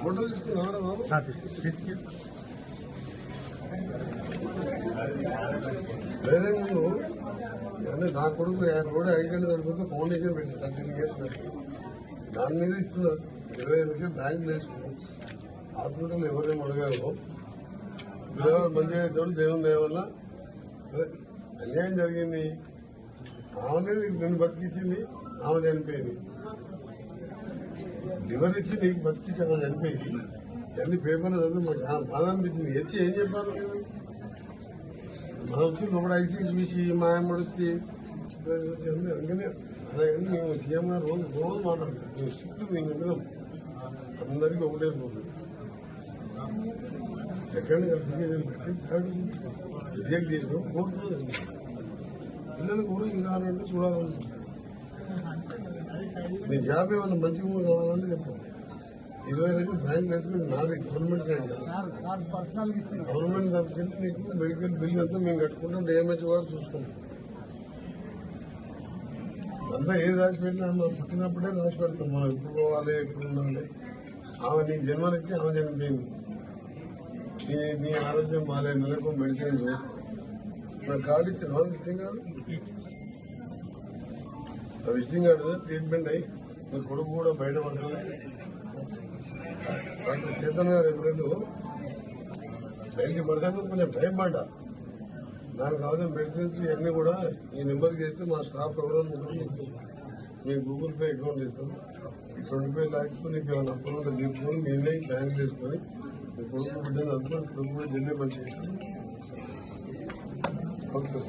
Photo తీసుకున్నారా బాబు వేరే ముందు అంటే నా కొడుకు రోడ్ ఐడెంట్ దొరికితే ఫౌండేషన్ పెట్టి. థర్టీ ఇయర్స్ దాని మీద ఇస్తున్నారు ఇరవై ఐదు లక్షలు బ్యాంకులు వేసుకున్నాం. హాస్పిటల్ ఎవరేం అడగాలో? దేవుడు మంచిగా అవుతాడు దేవుని దేవల్ల సరే అన్యాయం జరిగింది. ఆమె నేను బతికించింది ఆమె చనిపోయింది. లివర్ ఇచ్చి నీకు బతికించి ఆమె చనిపోయింది అన్ని పేపర్లు చదివి మాకు చాలా బాధ అనిపించింది ఎత్తి ఏం చెప్పారు మీరు? మనం వచ్చి లోపల ఐసీ చూసి మా అమ్మడు వచ్చి అందుకనే అలాగే మేము సీఎం గారు రోజు రోజు మాట్లాడతాం మేము స్ట్రిక్ట్ మేము విన్నాం అందరికీ ఒకటే రోజు సెకండ్ అప్లికేషన్ పెట్టి థర్డ్ రిజెక్ట్ చేసినాం కోర్టు పిల్లలు కూడా ఇలా అంటే చూడాలనుకుంటారు నీ జాబ్ ఏమన్నా మంచిగా కావాలంటే చెప్పు ఇరవై లక్షలు బ్యాంక్ వేసుకుని నాది గవర్నమెంట్ సైడ్ కాదు గవర్నమెంట్ తరఫున నీకు మెడికల్ బిల్ అంతా మేము కట్టుకుంటాం డిఎంహెచ్ వారు చూసుకుంటాం అంతా ఏది రాసి పెట్టినా మనం పుట్టినప్పుడే రాసి పెడతాం మనం ఎప్పుడు పోవాలి ఎప్పుడు ఉండాలి. ఆమె నీకు జన్మనిచ్చి ఆమె చనిపోయింది. నీ నీ ఆరోగ్యం బాగాలేదు నెలకు మెడిసిన్స్ నా కార్డు ఇచ్చిన విజిటింగ్ కార్డు ఆ విజిటింగ్ కార్డు ట్రీట్మెంట్ అయ్యి మీ కొడుకు కూడా బయట పడుతుంది. డాక్టర్ చేతన్ గారు ఎప్పుడూ నైంటీ పర్సెంట్ కొంచెం టైం పంట దానికి కావాల్సిన మెడిసిన్స్ ఇవన్నీ కూడా ఈ నెంబర్కి చేస్తే మా స్టాఫ్ ఎవరో మీ గూగుల్ పే అకౌంట్ ఇస్తాం ట్వంటీ ఫైవ్ ల్యాక్స్ నీకు ఏమైనా అప్పులు ఉంటే తీసుకొని నేనే బ్యాంక్ చేసుకొని మీ కొడుకు బిడ్డను అందుకొని కొడుకు కూడా మంచి చేస్తాను ఓకే